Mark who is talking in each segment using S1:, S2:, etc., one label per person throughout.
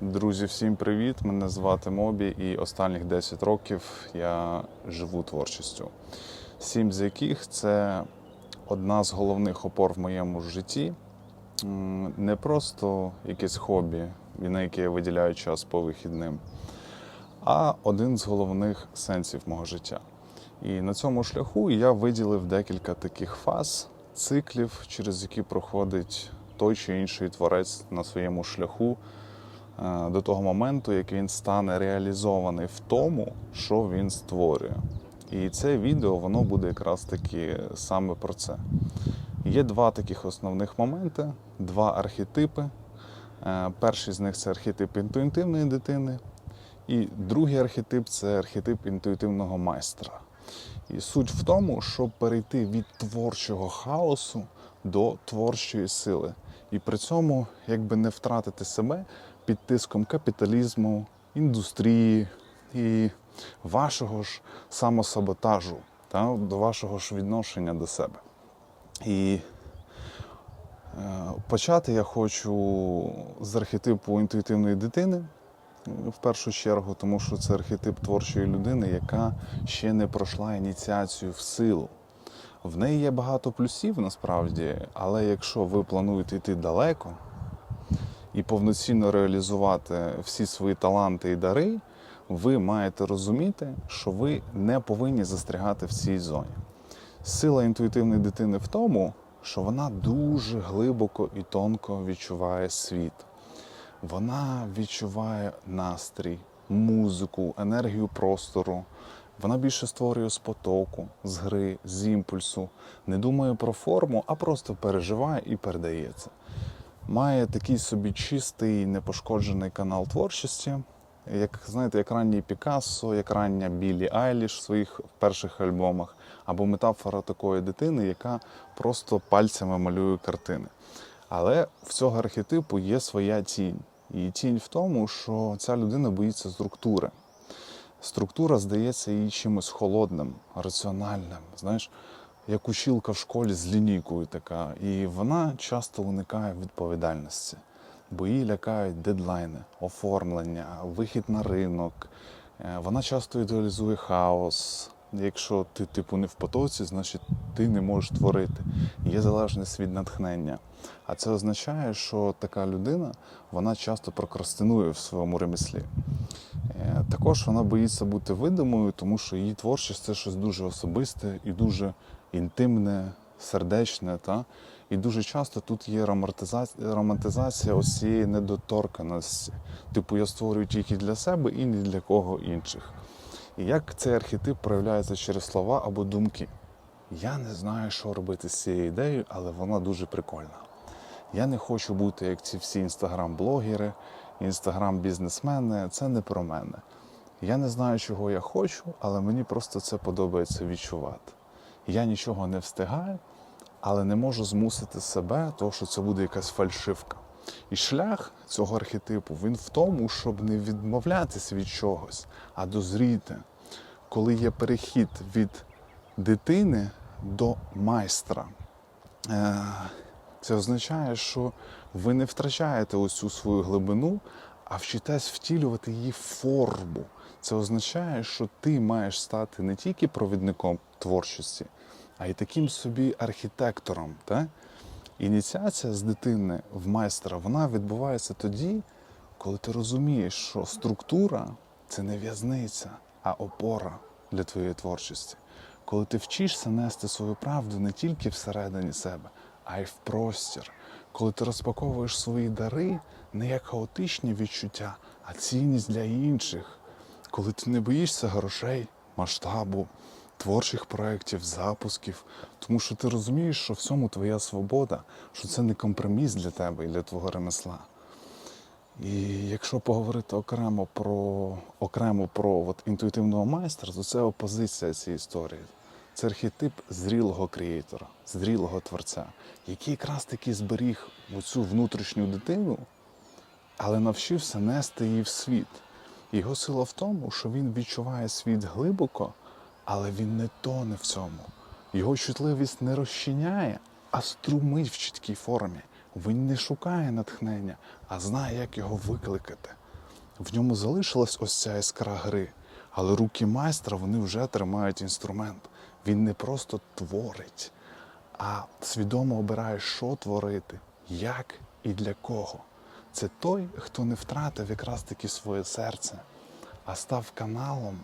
S1: Друзі, всім привіт! Мене звати Мобі, і останніх 10 років я живу творчістю. Сім з яких це одна з головних опор в моєму житті. Не просто якесь хобі, на яке я виділяю час по вихідним, а один з головних сенсів мого життя. І на цьому шляху я виділив декілька таких фаз, циклів, через які проходить той чи інший творець на своєму шляху до того моменту, як він стане реалізований в тому, що він створює. І це відео воно буде якраз таки саме про це. Є два таких основних моменти, два архетипи. Е, Перший з них це архетип інтуїтивної дитини, і другий архетип це архетип інтуїтивного майстра. І суть в тому, щоб перейти від творчого хаосу до творчої сили. І при цьому якби не втратити себе під тиском капіталізму, індустрії і вашого ж самосаботажу, та, до вашого ж відношення до себе. І е, почати я хочу з архетипу інтуїтивної дитини в першу чергу, тому що це архетип творчої людини, яка ще не пройшла ініціацію в силу. В неї є багато плюсів насправді, але якщо ви плануєте йти далеко і повноцінно реалізувати всі свої таланти і дари, ви маєте розуміти, що ви не повинні застрягати в цій зоні. Сила інтуїтивної дитини в тому, що вона дуже глибоко і тонко відчуває світ. Вона відчуває настрій, музику, енергію простору. Вона більше створює з потоку, з гри, з імпульсу, не думає про форму, а просто переживає і передається. Має такий собі чистий, непошкоджений канал творчості, як знаєте, як ранній Пікассо, як рання Біллі Айліш в своїх перших альбомах, або метафора такої дитини, яка просто пальцями малює картини. Але в цього архетипу є своя тінь. І тінь в тому, що ця людина боїться структури. Структура здається їй чимось холодним, раціональним, знаєш, як училка в школі з лінійкою така. І вона часто уникає відповідальності, бо її лякають дедлайни, оформлення, вихід на ринок. Е, Вона часто ідеалізує хаос. Якщо ти, типу, не в потоці, значить ти не можеш творити. Є залежність від натхнення. А це означає, що така людина вона часто прокрастинує в своєму ремеслі. Е, Також вона боїться бути видимою, тому що її творчість це щось дуже особисте і дуже інтимне, сердечне. Та? І дуже часто тут є романтизація, романтизація ось цієї недоторканості. Типу, я створюю тільки для себе і ні для кого інших. І як цей архетип проявляється через слова або думки? Я не знаю, що робити з цією ідеєю, але вона дуже прикольна. Я не хочу бути як ці всі інстаграм-блогери, інстаграм-бізнесмени. Це не про мене. Я не знаю, чого я хочу, але мені просто це подобається відчувати. Я нічого не встигаю, але не можу змусити себе, тому що це буде якась фальшивка. І шлях цього архетипу він в тому, щоб не відмовлятися від чогось, а дозріти, коли є перехід від дитини до майстра. Е, Це означає, що ви не втрачаєте ось цю свою глибину, а вчитесь втілювати її форму. Це означає, що ти маєш стати не тільки провідником творчості, а й таким собі архітектором. Так? Ініціація з дитини в майстра вона відбувається тоді, коли ти розумієш, що структура це не в'язниця, а опора для твоєї творчості. Коли ти вчишся нести свою правду не тільки всередині себе, а й в простір. Коли ти розпаковуєш свої дари не як хаотичні відчуття, а цінність для інших. Коли ти не боїшся грошей, масштабу, творчих проєктів, запусків, тому що ти розумієш, що в цьому твоя свобода, що це не компроміс для тебе і для твого ремесла. І якщо поговорити окремо про окремо про от, інтуїтивного майстра, то це опозиція цієї історії. Це архетип зрілого креатора, зрілого творця, який якраз таки зберіг оцю внутрішню дитину, але навчився нести її в світ. Його сила в тому, що він відчуває світ глибоко, але він не тоне в цьому. Його чутливість не розчиняє, а струмить в чіткій формі. Він не шукає натхнення, а знає, як його викликати. В ньому залишилась ось ця іскра гри. Але руки майстра вони вже тримають інструмент. Він не просто творить, а свідомо обирає, що творити, як і для кого. Це той, хто не втратив якраз таки своє серце, а став каналом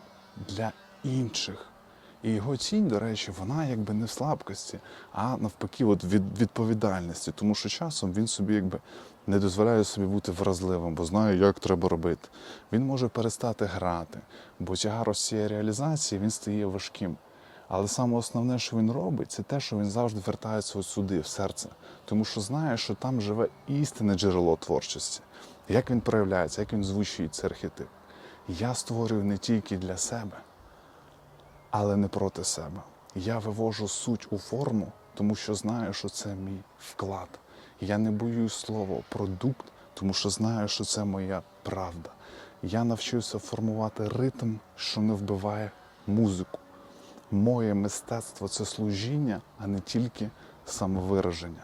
S1: для інших. І його цінь, до речі, вона якби не в слабкості, а навпаки, от від відповідальності. Тому що часом він собі якби не дозволяє собі бути вразливим, бо знає, як треба робити. Він може перестати грати, бо тягар цієї реалізації він стає важким. Але саме основне, що він робить, це те, що він завжди вертається от сюди, в серце. Тому що знає, що там живе істинне джерело творчості. Як він проявляється, як він звучить, це архетип. Я створюю не тільки для себе, але не проти себе. Я вивожу суть у форму, тому що знаю, що це мій вклад. Я не боюсь слова продукт, тому що знаю, що це моя правда. Я навчився формувати ритм, що не вбиває музику. Моє мистецтво це служіння, а не тільки самовираження.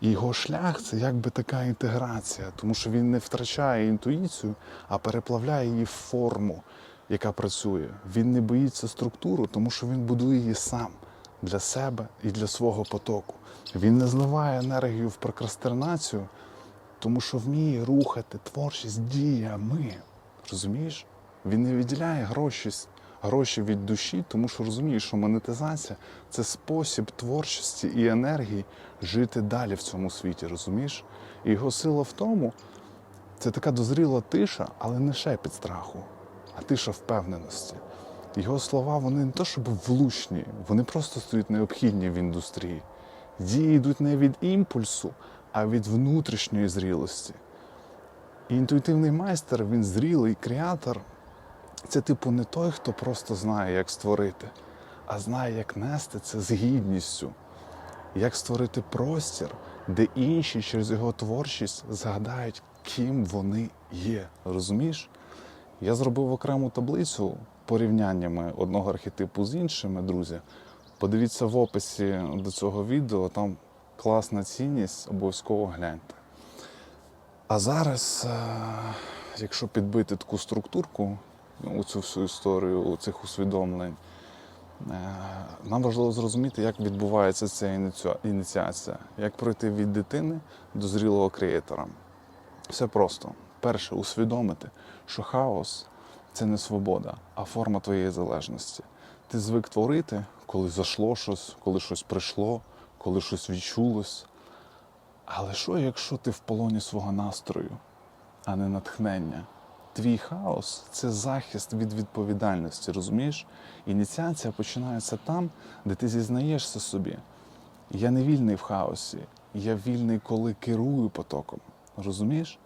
S1: І його шлях це якби така інтеграція, тому що він не втрачає інтуїцію, а переплавляє її в форму, яка працює. Він не боїться структуру, тому що він будує її сам для себе і для свого потоку. Він не зливає енергію в прокрастинацію, тому що вміє рухати творчість діями. Розумієш? Він не відділяє гроші, гроші від душі, тому що розуміє, що монетизація це спосіб творчості і енергії жити далі в цьому світі, розумієш? І його сила в тому, це така дозріла тиша, але не шепіт страху, а тиша впевненості. Його слова вони не то, щоб влучні, вони просто стають необхідні в індустрії. Дії йдуть не від імпульсу, а від внутрішньої зрілості. І інтуїтивний майстер, він зрілий креатор. Це, типу, не той, хто просто знає, як створити, а знає, як нести це з гідністю, як створити простір, де інші через його творчість згадають, ким вони є. Розумієш? Я зробив окрему таблицю порівняннями одного архетипу з іншими, друзі. Подивіться в описі до цього відео, там класна цінність, обов'язково гляньте. А зараз, е, якщо підбити таку структурку, у цю всю історію у цих усвідомлень, е, нам важливо зрозуміти, як відбувається ця ініціація, як пройти від дитини до зрілого креатора. Все просто. Перше, усвідомити, що хаос це не свобода, а форма твоєї залежності. Ти звик творити, коли зайшло щось, коли щось прийшло, коли щось відчулось. Але що, якщо ти в полоні свого настрою, а не натхнення? Твій хаос це захист від відповідальності, розумієш? Ініціація починається там, де ти зізнаєшся собі. Я не вільний в хаосі, я вільний, коли керую потоком. Розумієш?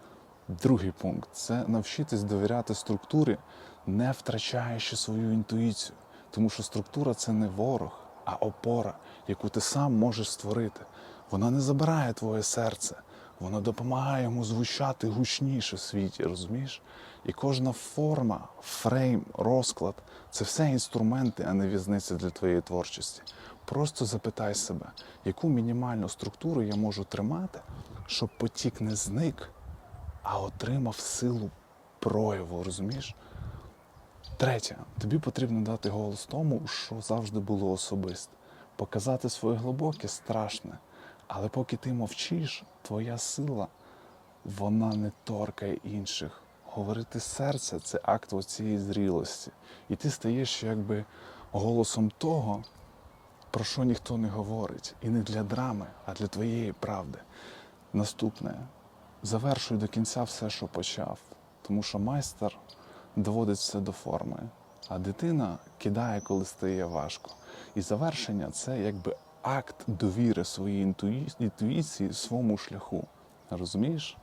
S1: Другий пункт це навчитись довіряти структурі, не втрачаючи свою інтуїцію. Тому що структура це не ворог, а опора, яку ти сам можеш створити. Вона не забирає твоє серце, вона допомагає йому звучати гучніше в світі, розумієш? І кожна форма, фрейм, розклад це все інструменти, а не в'язниця для твоєї творчості. Просто запитай себе, яку мінімальну структуру я можу тримати, щоб потік не зник, а отримав силу прояву, розумієш? Третє, тобі потрібно дати голос тому, що завжди було особисте. Показати своє глибоке страшне. Але поки ти мовчиш, твоя сила вона не торкає інших. Говорити з серця це акт цієї зрілості. І ти стаєш якби голосом того, про що ніхто не говорить. І не для драми, а для твоєї правди. Наступне завершуй до кінця все, що почав. Тому що майстер доводить все до форми, а дитина кидає, коли стає важко. І завершення це якби акт довіри своїй інтуїції своєму шляху. Розумієш?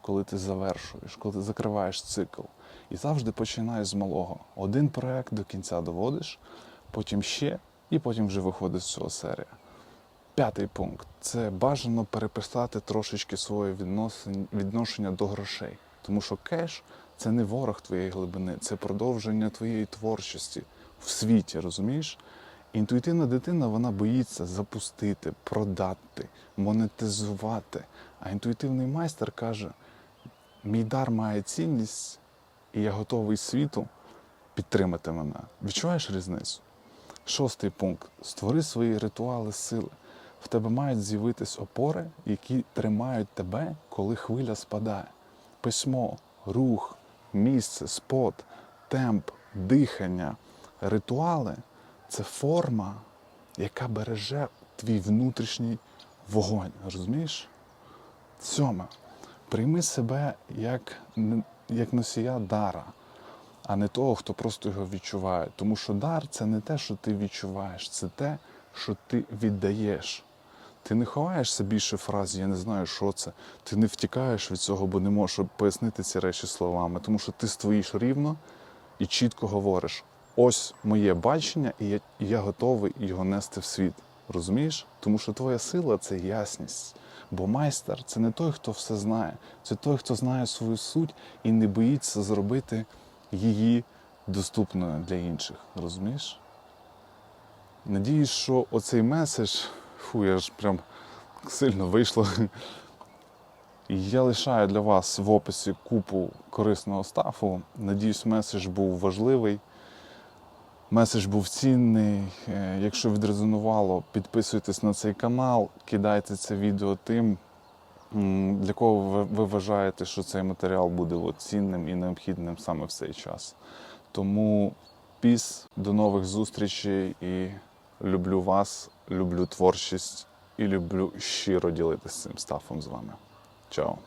S1: Коли ти завершуєш, коли ти закриваєш цикл. І завжди починаєш з малого. Один проект до кінця доводиш, потім ще, і потім вже виходить з цього серія. П'ятий пункт це бажано переписати трошечки своє відношення до грошей. Тому що кеш це не ворог твоєї глибини, це продовження твоєї творчості в світі, розумієш? Інтуїтивна дитина вона боїться запустити, продати, монетизувати. А інтуїтивний майстер каже: мій дар має цінність і я готовий світу підтримати мене. Відчуваєш різницю? Шостий пункт. Створи свої ритуали сили. В тебе мають з'явитись опори, які тримають тебе, коли хвиля спадає. Письмо, рух, місце, спот, темп, дихання, ритуали це форма, яка береже твій внутрішній вогонь. Розумієш? Сьоме. Прийми себе як, як носія дара, а не того, хто просто його відчуває. Тому що дар це не те, що ти відчуваєш, це те, що ти віддаєш. Ти не ховаєшся більше фраз, я не знаю, що це. Ти не втікаєш від цього, бо не можеш пояснити ці речі словами, тому що ти стоїш рівно і чітко говориш: ось моє бачення, і я, і я готовий його нести в світ. Розумієш? Тому що твоя сила це ясність. Бо майстер це не той, хто все знає, це той, хто знає свою суть і не боїться зробити її доступною для інших. Розумієш? Надіюсь, що оцей меседж, фу, я ж прям сильно вийшло. Я лишаю для вас в описі купу корисного стафу. Надіюсь, меседж був важливий. Меседж був цінний. Е, Якщо відрезонувало, підписуйтесь на цей канал, кидайте це відео тим, для кого ви, вважаєте, що цей матеріал буде цінним і необхідним саме в цей час. Тому піс, до нових зустрічей і люблю вас, люблю творчість і люблю щиро ділитися цим стафом з вами. Чао!